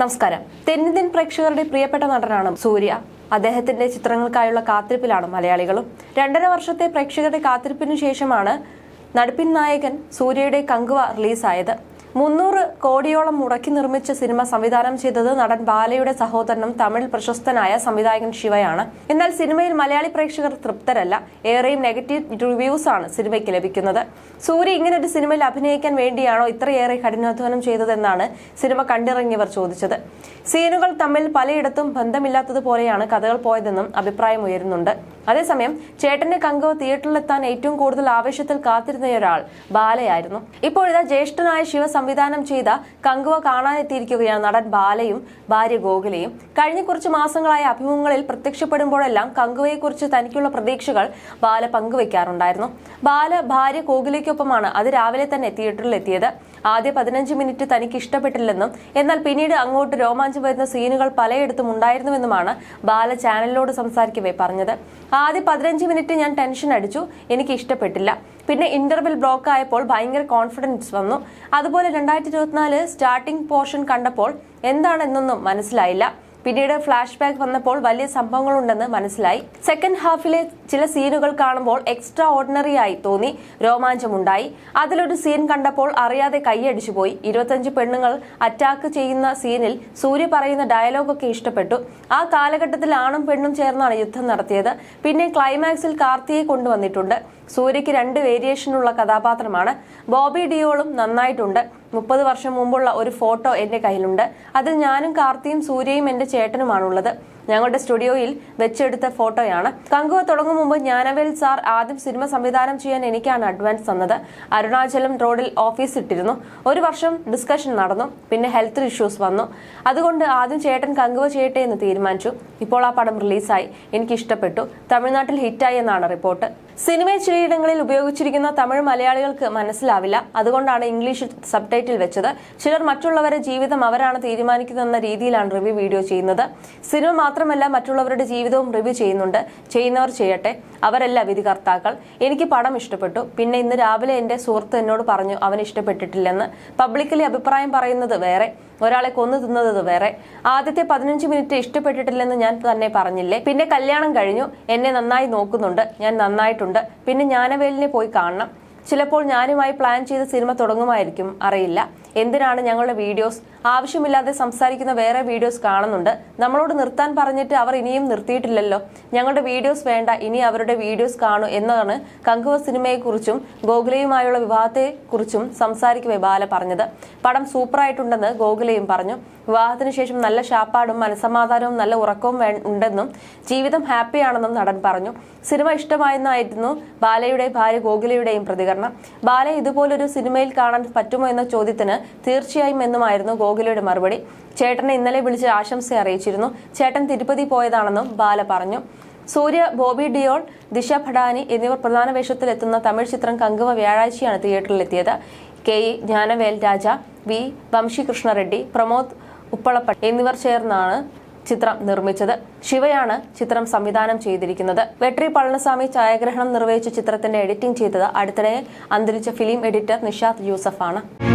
നമസ്കാരം. തെന്നിന്ത്യൻ പ്രേക്ഷകരുടെ പ്രിയപ്പെട്ട നടനാണ് സൂര്യ. അദ്ദേഹത്തിന്റെ ചിത്രങ്ങൾക്കായുള്ള കാത്തിരിപ്പിലാണ് മലയാളികളും. രണ്ടര വർഷത്തെ പ്രേക്ഷകരുടെ കാത്തിരിപ്പിനു ശേഷമാണ് നടുപ്പിൻ നായകൻ സൂര്യയുടെ കങ്കുവ റിലീസായത്. മുന്നൂറ് കോടിയോളം മുടക്കി നിർമ്മിച്ച സിനിമ സംവിധാനം ചെയ്തത് നടൻ ബാലയുടെ സഹോദരനും തമിഴ് പ്രശസ്തനായ സംവിധായകൻ ശിവയാണ്. എന്നാൽ സിനിമയിൽ മലയാളി പ്രേക്ഷകർ തൃപ്തരല്ല. ഏറെയും നെഗറ്റീവ് റിവ്യൂസ് ആണ് സിനിമയ്ക്ക് ലഭിക്കുന്നത്. സൂര്യ ഇങ്ങനൊരു സിനിമയിൽ അഭിനയിക്കാൻ വേണ്ടിയാണോ ഇത്രയേറെ കഠിനാധ്വാനം ചെയ്തതെന്നാണ് സിനിമ കണ്ടിറങ്ങിയവർ ചോദിച്ചത്. സീനുകൾ തമ്മിൽ പലയിടത്തും ബന്ധമില്ലാത്തതുപോലെയാണ് കഥകൾ പോയതെന്നും അഭിപ്രായം ഉയരുന്നുണ്ട്. അതേസമയം ചേട്ടന്റെ കങ്കവ് തിയേറ്ററിലെത്താൻ ഏറ്റവും കൂടുതൽ ആവേശത്തിൽ കാത്തിരുന്നയൊരാൾ ബാലയായിരുന്നു. ഇപ്പോഴിതാ ജ്യേഷ്ഠനായ ശിവ സംവിധാനം ചെയ്ത കങ്കുവ കാണാനെത്തിയിരിക്കുകയാണ് നടൻ ബാലയും ഭാര്യ ഗോകുലയും. കഴിഞ്ഞ കുറച്ച് മാസങ്ങളായ അഭിമുഖങ്ങളിൽ പ്രത്യക്ഷപ്പെടുമ്പോഴെല്ലാം കങ്കുവയെക്കുറിച്ച് തനിക്കുള്ള പ്രതീക്ഷകൾ ബാല പങ്കുവയ്ക്കാറുണ്ടായിരുന്നു ബാല ഭാര്യ ഗോകുലയ്ക്കൊപ്പമാണ് അത് രാവിലെ തന്നെ തിയേറ്ററിൽ എത്തിയത്. ആദ്യ പതിനഞ്ച് മിനിറ്റ് തനിക്ക് ഇഷ്ടപ്പെട്ടില്ലെന്നും എന്നാൽ പിന്നീട് അങ്ങോട്ട് രോമാഞ്ചം വരുന്ന സീനുകൾ പലയിടത്തും ഉണ്ടായിരുന്നുവെന്നുമാണ് ബാല ചാനലിനോട് സംസാരിക്കവേ പറഞ്ഞത്. ആദ്യ പതിനഞ്ച് മിനിറ്റ് ഞാൻ ടെൻഷൻ അടിച്ചു എനിക്ക് ഇഷ്ടപ്പെട്ടില്ല. പിന്നെ ഇന്റർവെൽ ബ്ലോക്ക് ആയപ്പോൾ ഭയങ്കര കോൺഫിഡൻസ് വന്നു. അതുപോലെ രണ്ടായിരത്തി സ്റ്റാർട്ടിംഗ് പോർഷൻ കണ്ടപ്പോൾ എന്താണെന്നൊന്നും മനസ്സിലായില്ല. പിന്നീട് ഫ്ലാഷ് ബാക്ക് വന്നപ്പോൾ വലിയ സംഭവങ്ങളുണ്ടെന്ന് മനസ്സിലായി. സെക്കൻഡ് ഹാഫിലെ ചില സീനുകൾ കാണുമ്പോൾ എക്സ്ട്രാ ഓർഡിനറി ആയി തോന്നി രോമാഞ്ചമുണ്ടായി. അതിലൊരു സീൻ കണ്ടപ്പോൾ അറിയാതെ കൈയടിച്ചു പോയി. ഇരുപത്തഞ്ച് പെണ്ണുങ്ങൾ അറ്റാക്ക് ചെയ്യുന്ന സീനിൽ സൂര്യ പറയുന്ന ഡയലോഗൊക്കെ ഇഷ്ടപ്പെട്ടു. ആ കാലഘട്ടത്തിൽ ആണും പെണ്ണും ചേർന്നാണ് യുദ്ധം നടത്തിയത്. പിന്നെ ക്ലൈമാക്സിൽ കാർത്തിയെ കൊണ്ടുവന്നിട്ടുണ്ട്. സൂര്യയ്ക്ക് രണ്ട് വേരിയേഷനുള്ള കഥാപാത്രമാണ്. ബോബി ഡിയോളും നന്നായിട്ടുണ്ട്. മുപ്പത് വർഷം മുമ്പുള്ള ഒരു ഫോട്ടോ എന്റെ കയ്യിലുണ്ട്. അതിൽ ഞാനും കാർത്തിയും സൂര്യയും എന്റെ ചേട്ടനുമാണുള്ളത്. ഞങ്ങളുടെ സ്റ്റുഡിയോയിൽ വെച്ചെടുത്ത ഫോട്ടോയാണ്. കങ്കുവ തുടങ്ങും മുമ്പ് ജ്ഞാനവേൽ സാർ ആദ്യം സിനിമ സംവിധാനം ചെയ്യാൻ എനിക്കാണ് അഡ്വാൻസ് തന്നത്. അരുണാചലം റോഡിൽ ഓഫീസ് ഇട്ടിരുന്നു. ഒരു വർഷം ഡിസ്കഷൻ നടന്നു. പിന്നെ ഹെൽത്ത് ഇഷ്യൂസ് വന്നു. അതുകൊണ്ട് ആദ്യം ചേട്ടൻ കങ്കുവ ചെയ്യട്ടെ എന്ന് തീരുമാനിച്ചു. ഇപ്പോൾ ആ പടം റിലീസായി എനിക്ക് ഇഷ്ടപ്പെട്ടു തമിഴ്നാട്ടിൽ ഹിറ്റായി എന്നാണ് റിപ്പോർട്ട് സിനിമയിൽ ചിലയിടങ്ങളിൽ ഉപയോഗിച്ചിരിക്കുന്ന തമിഴ് മലയാളികൾക്ക് മനസ്സിലാവില്ല. അതുകൊണ്ടാണ് ഇംഗ്ലീഷ് സബ് ടൈറ്റിൽ വെച്ചത്. ചിലർ മറ്റുള്ളവരെ ജീവിതം അവരാണ് തീരുമാനിക്കുന്നതെന്ന രീതിയിലാണ് റിവ്യൂ വീഡിയോ ചെയ്യുന്നത്. സിനിമ മാത്രമല്ല മറ്റുള്ളവരുടെ ജീവിതവും റിവ്യൂ ചെയ്യുന്നുണ്ട്. ചെയ്യുന്നവർ ചെയ്യട്ടെ. അവരല്ല വിധികർത്താക്കൾ. എനിക്ക് പടം ഇഷ്ടപ്പെട്ടു. പിന്നെ ഇന്ന് രാവിലെ എന്റെ സുഹൃത്ത് എന്നോട് പറഞ്ഞു അവൻ ഇഷ്ടപ്പെട്ടിട്ടില്ലെന്ന്. പബ്ലിക്കലി അഭിപ്രായം പറയുന്നത് വേറെ. ഒരാളെ കൊന്നു തിന്നത് വേറെ. ആദ്യത്തെ പതിനഞ്ച് മിനിറ്റ് ഇഷ്ടപ്പെട്ടിട്ടില്ലെന്ന് ഞാൻ തന്നെ പറഞ്ഞില്ലേ? പിന്നെ കല്യാണം കഴിഞ്ഞു. എന്നെ നന്നായി നോക്കുന്നുണ്ട്. ഞാൻ നന്നായിട്ടുണ്ട്. പിന്നെ ജ്ഞാനവേലിനെ പോയി കാണണം. ചിലപ്പോൾ ഞാനുമായി പ്ലാൻ ചെയ്ത സിനിമ തുടങ്ങുമായിരിക്കും. അറിയില്ല. എന്തിനാണ് ഞങ്ങളുടെ വീഡിയോസ്? ആവശ്യമില്ലാതെ സംസാരിക്കുന്ന വേറെ വീഡിയോസ് കാണുന്നുണ്ട്. നമ്മളോട് നിർത്താൻ പറഞ്ഞിട്ട് അവർ ഇനിയും നിർത്തിയിട്ടില്ലല്ലോ. ഞങ്ങളുടെ വീഡിയോസ് വേണ്ട ഇനി അവരുടെ വീഡിയോസ് കാണൂ എന്നാണ് കങ്കുവ സിനിമയെക്കുറിച്ചും ഗോകുലയുമായുള്ള വിവാഹത്തെക്കുറിച്ചും സംസാരിക്കവേ ബാല പറഞ്ഞത്. പടം സൂപ്പറായിട്ടുണ്ടെന്ന് ഗോകുലയും പറഞ്ഞു. വിവാഹത്തിന് ശേഷം നല്ല ഷാപ്പാടും മനസമാധാനവും നല്ല ഉറക്കവും ഉണ്ടെന്നും ജീവിതം ഹാപ്പിയാണെന്നും നടൻ പറഞ്ഞു. സിനിമ ഇഷ്ടമായെന്നായിരുന്നു ബാലയുടെ ഭാര്യ ഗോകുലയുടെയും പ്രതികരണം. ബാല ഇതുപോലൊരു സിനിമയിൽ കാണാൻ പറ്റുമോ എന്ന ചോദ്യത്തിന് തീർച്ചയായും എന്നുമായിരുന്നു ഗോകുലയുടെ മറുപടി. ചേട്ടനെ ഇന്നലെ വിളിച്ച് ആശംസ അറിയിച്ചിരുന്നു. ചേട്ടൻ തിരുപ്പതി പോയതാണെന്നും ബാല പറഞ്ഞു. സൂര്യ ബോബി ഡിയോൾ ദിശ ഭടാനി എന്നിവർ പ്രധാന വേഷത്തിലെത്തുന്ന തമിഴ് ചിത്രം കങ്കുവ വ്യാഴാഴ്ചയാണ് തിയേറ്ററിലെത്തിയത്. K. E. Gnanavel Raja V. Vamsi Krishnareddy Pramod Uppalapati എന്നിവർ ചേർന്നാണ് ചിത്രം നിർമ്മിച്ചത്. ശിവയാണ് ചിത്രം സംവിധാനം ചെയ്തിരിക്കുന്നത്. വെട്രി പളനിസ്വാമി ഛായാഗ്രഹണം നിർവഹിച്ച ചിത്രത്തിന്റെ എഡിറ്റിംഗ് ചെയ്തത് അടുത്തിടെ. അന്തരിച്ച ഫിലിം എഡിറ്റർ നിഷാദ് യൂസഫാണ്.